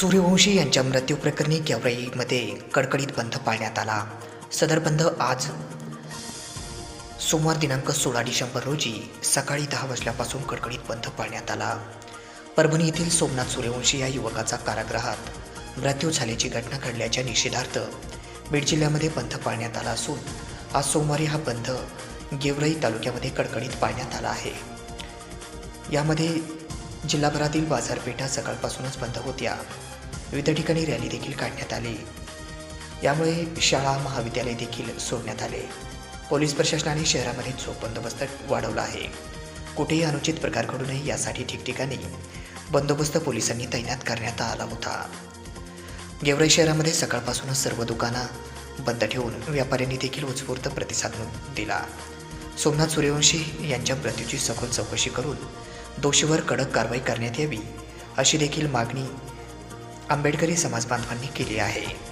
सूर्यवंशी यांच्या मृत्यूप्रकरणी गेवराईमध्ये कडकडीत बंद पाळण्यात आला. सदर बंद आज सोमवार दिनांक सोळा डिसेंबर रोजी सकाळी दहा वाजल्यापासून कडकडीत बंद पाळण्यात आला. परभणी येथील सोमनाथ सूर्यवंशी या युवकाचा कारागृहात मृत्यू झाल्याची घटना घडल्याच्या निषेधार्थ बीड जिल्ह्यामध्ये बंद पाळण्यात आला असून आज सोमवारी हा बंद गेवराई तालुक्यामध्ये कडकडीत पाळण्यात आला आहे. यामध्ये जिल्हाभरातील बाजारपेठा सकाळपासूनच बंद होत्या. विविध ठिकाणी रॅली देखील काढण्यात आली. यामुळे शाळा महाविद्यालय देखील सोडण्यात आले. पोलीस प्रशासनाने शहरामध्ये चोख बंदोबस्त वाढवला आहे. कुठेही अनुचित प्रकार घडू नये यासाठी ठिकठिकाणी बंदोबस्त पोलिसांनी तैनात करण्यात आला होता. गेवराई शहरामध्ये सकाळपासूनच सर्व दुकानं बंद ठेवून व्यापाऱ्यांनी देखील उत्स्फूर्त प्रतिसाद दिला. सोमनाथ सूर्यवंशी यांच्या मृत्यूची सखोल चौकशी करून दोषीवर कडक कारवाई करण्यात यावी अशी देखील मागणी आंबेडकरी समाज बांधवांनी केली आहे.